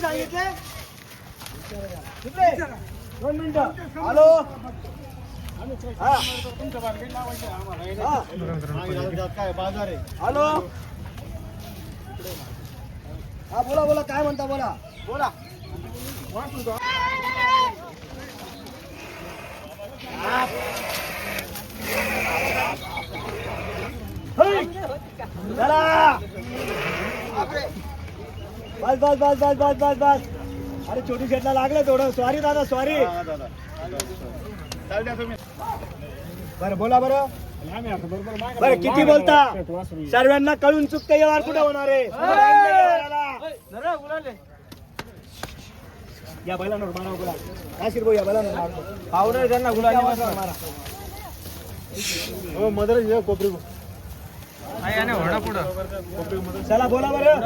सांगितले? दोन मिनिटं हॅलो. काय बाजार आहे? हॅलो हा बोला बोला काय म्हणता बोला? बोला! चला. बस बस बस बस बस बस बस. अरे छोटी शेटला लागलं थोडं. सॉरी दादा सॉरी दादा. चाल द्या तुम्ही. बरं बोला बरं. बरं किती बोलता? सर्वांना कळून चुकतं व्यवहार कुठे होणार आहे? या बैलांवर मारा बोला. नाशिर भाऊ या बैलांवर मारतो पावडर त्यांना गुलाबी मारा. हो मदर ये कोपरी चला बोला बरं.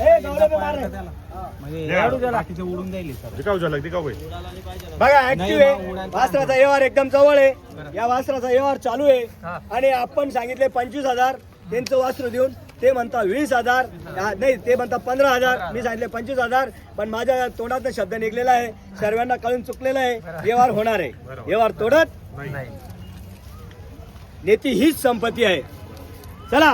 ए, गवळे पे मार. रे. उडून जाईल सर दिखाव झालं दिखाव भाई बघा ऍक्टिव्ह आहे. वासराचा व्यवहार एकदम जवळ आहे. या वासराचा व्यवहार चालू आहे. आणि आपण सांगितले पंचवीस हजार त्यांचं वास्त्र देऊन ते म्हणता वीस हजार हा, नाही ते म्हणता पंधरा हजार मी सांगितले पंचवीस हजार पण माझ्या तोंडात शब्द निघलेला आहे. सर्वांना कळून चुकलेला आहे. व्यवहार होणार आहे. व्यवहार तोडत नेती हीच संपत्ती आहे. चला.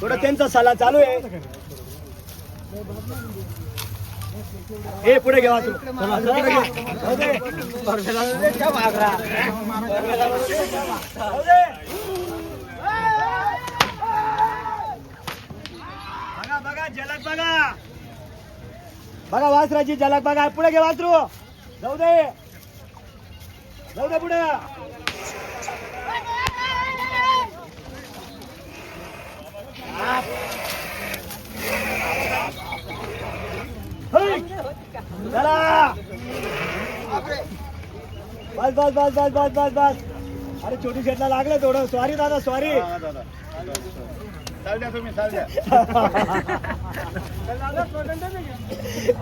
थोडं त्यांचा सल्ला चालू आहे. हे पुढे घ्या तू. दे. बघा बघा झलक बघा. बघा वासराची झलक बघा. पुढे घे वासरू जाऊ दे. जाऊ दे पुढे hey! चला बस बस बस बस बस बस बस अरे छोटी शेटला लागलं थोडं सॉरी दादा सॉरी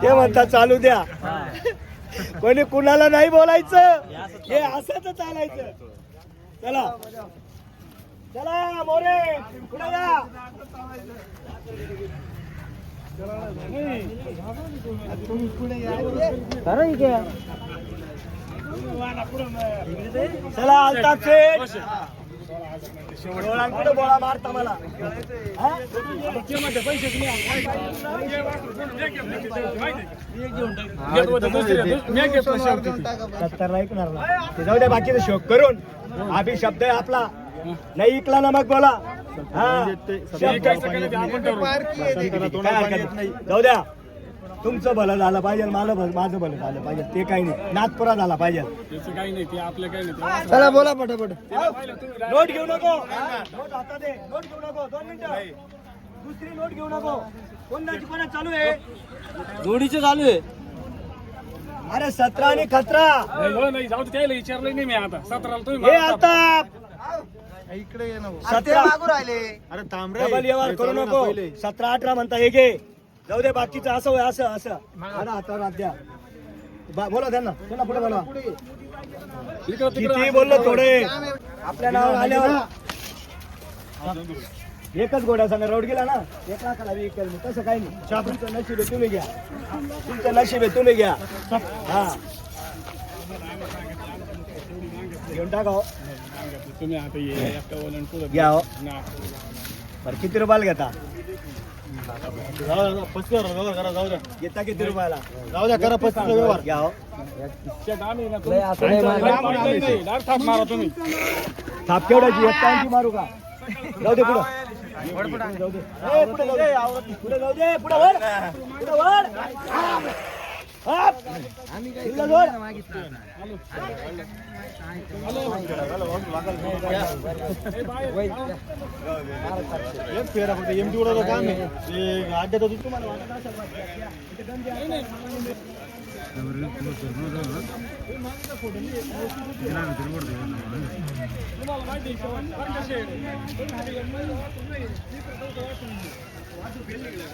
ते म्हणतात चालू द्या. कोणी कुणाला नाही बोलायचं? हे असंच चालायचं. चला. चला मोरे पुढे चला अल्ताफ शेठ डोळ्यांकडे बोळा मारता मला? सत्तरला ऐकणार ना. जाऊ द्या बाकीचं शोक करून. अभि शब्द आहे आपला. नाही ऐकला ना मग बोला. हा. जाऊ द्या. तुमचं भलं झालं पाहिजे मला भलं- माझं भलं झालं पाहिजे. ते काही नाही. नाथपुरा झाला पाहिजे. काही नाही ते आपलं काही नाही. चला बोला पटापट. नोट घेऊ नको. नोट हातात नोट घेऊ नको. दोन मिनिटं. दुसरी नोट घेऊ नको. कोणाची कोणा चालू आहे? जोडीचे चालू आहे. अरे सतरा आणि खतरा. नाही हो, नाही. जाऊ विचारलं नाही मी आता. सतराला तुम्ही हे आता इकडे ये ना भाऊ. सतरा अरे थांब रे. डबल व्यवहार करू चालू ना नको. पहिले. सतरा अठरा म्हणता हे घे. जाऊ दे बाकीचं असं होय असं असं. आणा हातावर हात द्या. बा- बोला त्यांना. त्यांना पुढे बोला. किती बोललो थोडे. आपल्या नावावर आल्यावर. एकच गोड्या सांगा रोड गेला ना. एक लाखाला केलं तसं काही नाही. तुमचं नशीब आहे तुम्ही घ्या. तुमचं नशीब आहे तुम्ही घ्या. हा. घेऊन टाका हो. तुम्ही आता ये एकटा वलन पुढं घ्या हो. ना. बरं किती रुपयाला घेता? पस्तीस व्यवहार करा जाऊ द्या. घेता किती रुपयाला? जाऊ द्या करा पस्तीस व्यवहार. घ्या हो. शेट आम्ही ना तुम्ही- नाही, नाही, डायरेक्ट थाप मारा तुम्ही. थाप केवढ्याची? एक टाइमची मारू का? जाऊ दे पुढं. जाऊ दे. ए, पुढे जाऊ दे पुढे जाऊ दे पुढे वर पुढे वर. एक फेरा फक्त एमटी उडवलं काम आहे. ते अड्ड्यात तुम्हाला वाटत असेल बा. आहे?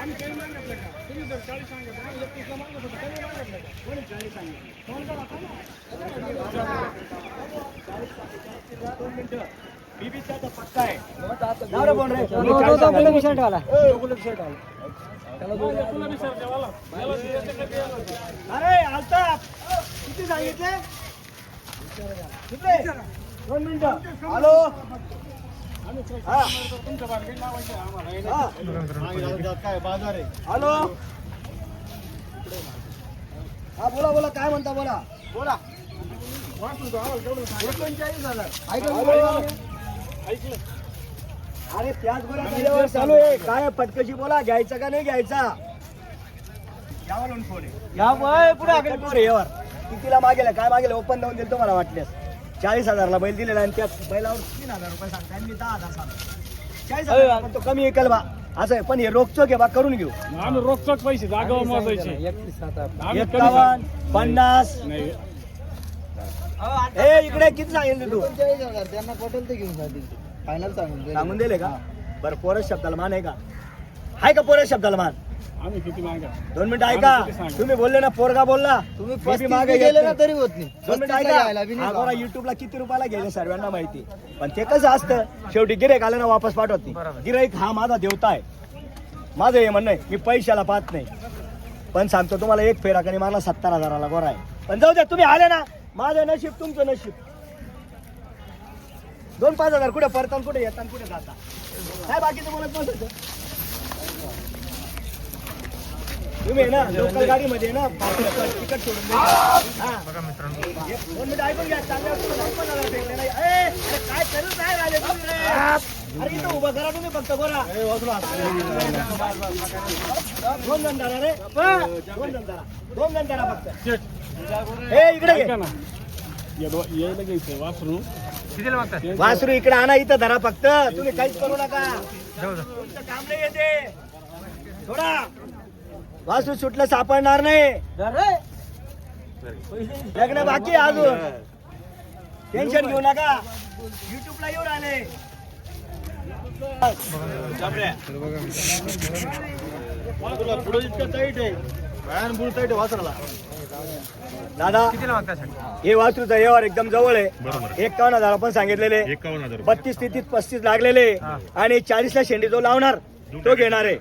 आम्ही काही मागितलं का? तुम्ही जर चाळीस सांगितलं, आम्ही एकतीसला मागत होतो, काही मागितलं का? कोणी चाळीस सांगितलं? फोन करा, थांबा. दोन मिनिटं आहे जाऊ रे बोल रे. चाळीस हजार. अरे आलताप किती सांगितले किती? दोन मिनिटं हॅलो हा तुमच्या बारकाईला लावायचे आम्हाला हे हा जाऊ द्या, काय बाजार आहे हॅलो? हा बोला बोला. काय म्हणता बोला? बोला. एकोणचाळीस हजार. ऐकलं? अरे त्याच बरोबर चालू आहे. काय पटकशी बोला. घ्यायचा का नाही घ्यायचा? यावर पुढे आकडे पोर यावर. कितीला मागेल काय मागेल ओपन लावून दिलं तुम्हाला वाटल्यास. चाळीस हजारला बैल दिलेला आणि त्या बैलावर तीन हजार रुपये सांगताय मी दहा हजार सांगतो. चाळीस हजार पण तो कमी ऐकल बा. असं आहे पण हे रोखचोक आहे बा करून घेऊ. आम्ही रोखचोक पैसे जागावर मोजायचे. एकावन्न पन्नास. हे इकडे किती सांगेल तू? त्यांना पटेल ते घेऊन जातील. फायनल सांगून सांगून दिले का? बरं पोरस शब्दाला मान आहे का? आहे का पोरस शब्दाला मान? आम्ही किती मागा दोन मिनिटं ऐका? तुम्ही बोलले ना पोरगा बोलला. तुम्ही मागे गेले ना. तरी होत नाही. दोन मिनिटं ऐका. अगोदर युट्यूबला किती रुपयाला घ्यायचं सर्वांना माहिती. पण ते कसं असतं शेवटी गिरेक आलं ना वापस पाठवत नाही. गिराईक हा माझा देवता आहे. माझं हे म्हणणं आहे मी पैशाला पाहत नाही. पण सांगतो तुम्हाला एक फेराकणी मला सत्तर हजाराला गोरा आहे. पण जाऊ द्या तुम्ही आले ना माझं नशीब तुमचं नशीब. दोन पाच हजार कुठे परतात कुठे येतात कुठे जाता काय बाकीचं बोलत नसायचं तुम्ही आहे ना लोकल गाडीमध्ये ना तिकट सोडून द्या. हा. एक- दोन मिनिटं ऐकून घ्या चांगल्या नाही. काय करू काय राहिले तुम्ही? अरे इथं उभं करा तुम्ही फक्त बोला. दोन जण धरा रे दोन जण धरा दोन जण धरा फक्त ए इकडे यायला घ्यायचं वासरू. वासरू इकडे आणा इथं धरा फक्त. तुम्ही काहीच करू नका. तुमचं काम नाही येते. थोडा वासरू सुटलं सापडणार नाही. लग्न बाकी आहे अजून. टेन्शन घेऊ नका. युट्यूबला येऊन आले पुढे इतकं टाईट आहे. भयान बुल टाईट आहे वासराला. दादा हे वासरूचा व्यवहार एकदम जवळ आहे. एकावन्न हजार आपण सांगितलेले. एकावन्न हजार बत्तीस तेहतीस पस्तीस लागलेले. आणि चाळीस ला शेंडी जो लावणार. तो घेणार आहे.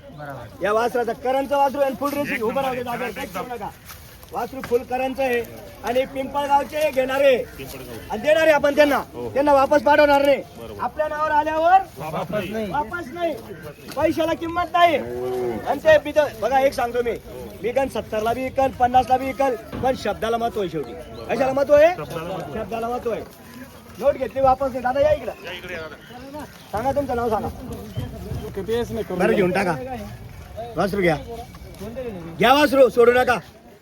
या वासराचा करंचा वासरू आणि फुल रेसिंग उभं काहीच करू नका. वासरू फुल करंच आहे आणि पिंपळगावचे घेणारे आणि देणारे आपण त्यांना. त्यांना वापस पाठवणार नाही. आपल्या नावावर आल्यावर वापस नाही. पैशाला किंमत नाही. आणि ते बघा एक सांगतो मी. मी गण सत्तरला बी विकल पन्नासला बी विकल पण शब्दाला महत्त्व आहे शेवटी. कशाला महत्त्व आहे? शब्दाला महत्त्व आहे. नोट घेतली वापस नाही. दादा या इकडं. सांगा तुमचं नाव सांगा. नाही बरं घेऊन टाका. वासरू घ्या. घ्या वासरू सोडू नका.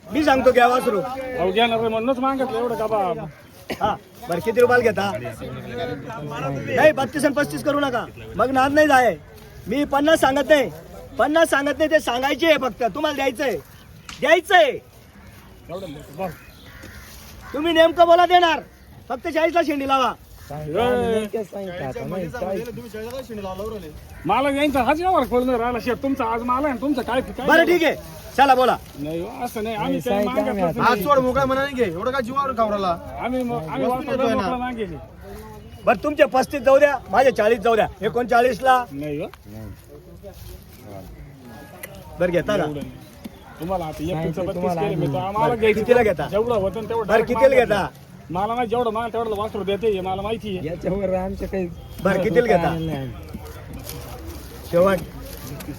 मी सांगतो घ्या वासरू. अहो घेणार म्हणूनच मागितलं एवढं का बा? हा बरं किती रुपयाला घेता? नाही बत्तीस आणि पस्तीस करू नका. मग नाद नाही जाय. मी पन्नास सांगत नाही. पन्नास सांगत नाही ते सांगायचे आहे फक्त. तुम्हाला द्यायचंय. द्यायचंय. एवढं. तुम्ही नेमकं बोला देणार. फक्त चाळीसला शेंडी लावा. मला यांचा हाच व्यवहार खोल नाही राहिला शेट तुमचा आज मला आहे, तुमचं काय काय बरं ठीक आहे. चला बोला. नाही हो, असं नाही आम्ही काही आज नाही. सोड मोकळा मनाने घे एवढं काय जीवावर खावराला आम्ही. मोकळं बरं तुमचे पस्तीस जाऊ द्या माझे चाळीस जाऊ द्या. एकोणचाळीस ला नाही हो. बरं घेता का एवढं नाही. तुम्हाला आता एक बत्तीस केले मी तर आम्हाला घ्यायचं कितीला घेता? जेवढं होतं तेवढं बरं direct कितीला. घेता? मला नाही जेवढं मला तेवढं वासरू देते हे मला माहिती आहे. याच्यावर आमच्या काही बरं कितीला घेता? शेवट.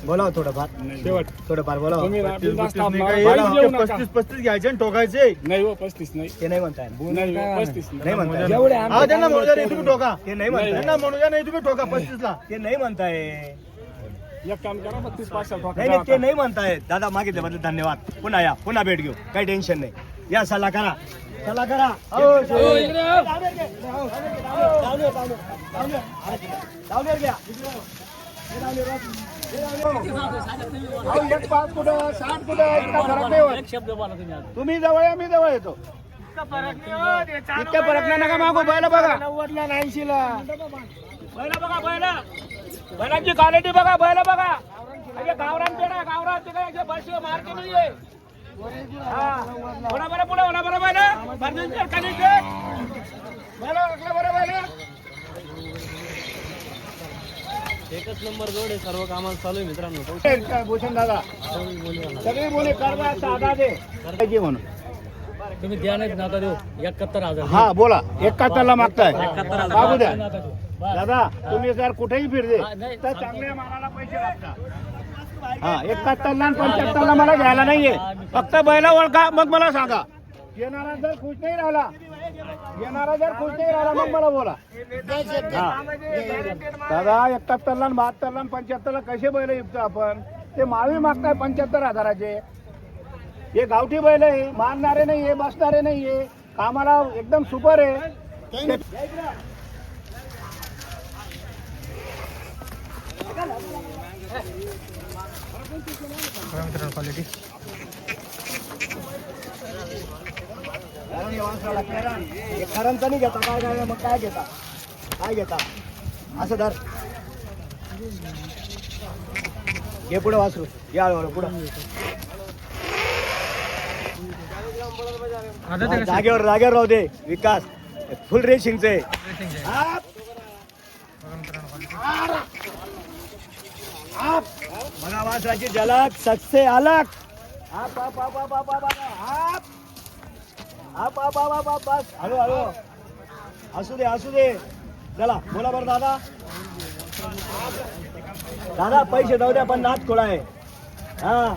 बोलाव थोडंफार. शेवट. थोडंफार बोलाव. ना पस्तीस बिनधास्त नाही मला काय, काहीच देऊ इतके नका. पस्तीस पस्तीस घ्यायचे आणि ठोकायचे. नाही हो पस्तीस नाही. ते नाही म्हणताय. नाही हो, पस्तीस नाही. नाही म्हणताय. जेवढे हा त्यांना म्हणू द्या नाही तुम्ही ठोका. ते नाही म्हणताय. त्यांना म्हणू द्या नाही तुम्ही ठोका पस्तीस ला ते नाही म्हणताय. एक काम करा बत्तीस पाचशे नाही नाही ते नाही म्हणताय. दादा मागितल्याबद्दल धन्यवाद. पुन्हा या. पुन्हा भेट घेऊ. काही टेन्शन नाही. या सल्ला करा. सल्ला करा. हो, घ्या. हे. हे पाच कुठं साठ कुठं इतका फरक नाही होत. तुम्ही जवळ या मी जवळ येतो. इतका फरक नाही नका मागू बैल बघा. नव्वदला ऐंशीला बैल बघा बैल. बैलांची क्वालिटी बघा बैल बघा. गावरान पेडा गावरान ते काय बसवे मार्के नाहीये हा. पुढे बरं पुढे होणार बरं बैल. बरं खाली बैल बरं बैल एकच नंबर जोड आहे सर्व कामाला चालू आहे मित्रांनो. भूषण दादा सगळे बोले करदा साधा दे. पाहिजे म्हणून. तुम्ही द्या नाही नाका देऊ. एकाहत्तर हजार. हा बोला. एकाहत्तरला मागताय. एकाहत्तर द्या. दादा. तुम्ही जर कुठेही फिरले तर चांगल्या मालाला पैसे लागतात. हा एकाहत्तरला आणि पंच्याहत्तरला मला घ्यायला नाहीये. फक्त बैला ओळखा मग मला सांगा. येणारा जर खुश नाही राहिला येणारा जर खुश नाही राहिला मग मला बोला. हा. दादा एकाहत्तरला आणि बहात्तरला आणि पंच्याहत्तरला कसे बैल विकतो आपण? ते मावी मागताय पंच्याहत्तर हजाराचे. हे गावठी बैल आहे मारणारे नाही आहे बसणारे नाही आहे कामाला एकदम सुपर आहे. खरांचा नाही घेता काय काय मग काय घेता? काय घेता? असं धर. घे पुढे वासरू. या हळूहळू पुढं. जागेवर जागेवर राहू दे. विकास. फुल रेसिंगचे बघा वासराची झलक सत्से अलग आप आप आप आप आप आप आप। आप आप आप आप आप बस। हळू हळू। असू दे असू दे। चला बोला बरं दादा। दादा पैसे जाऊ द्या पण नाच खोळा आहे. हा.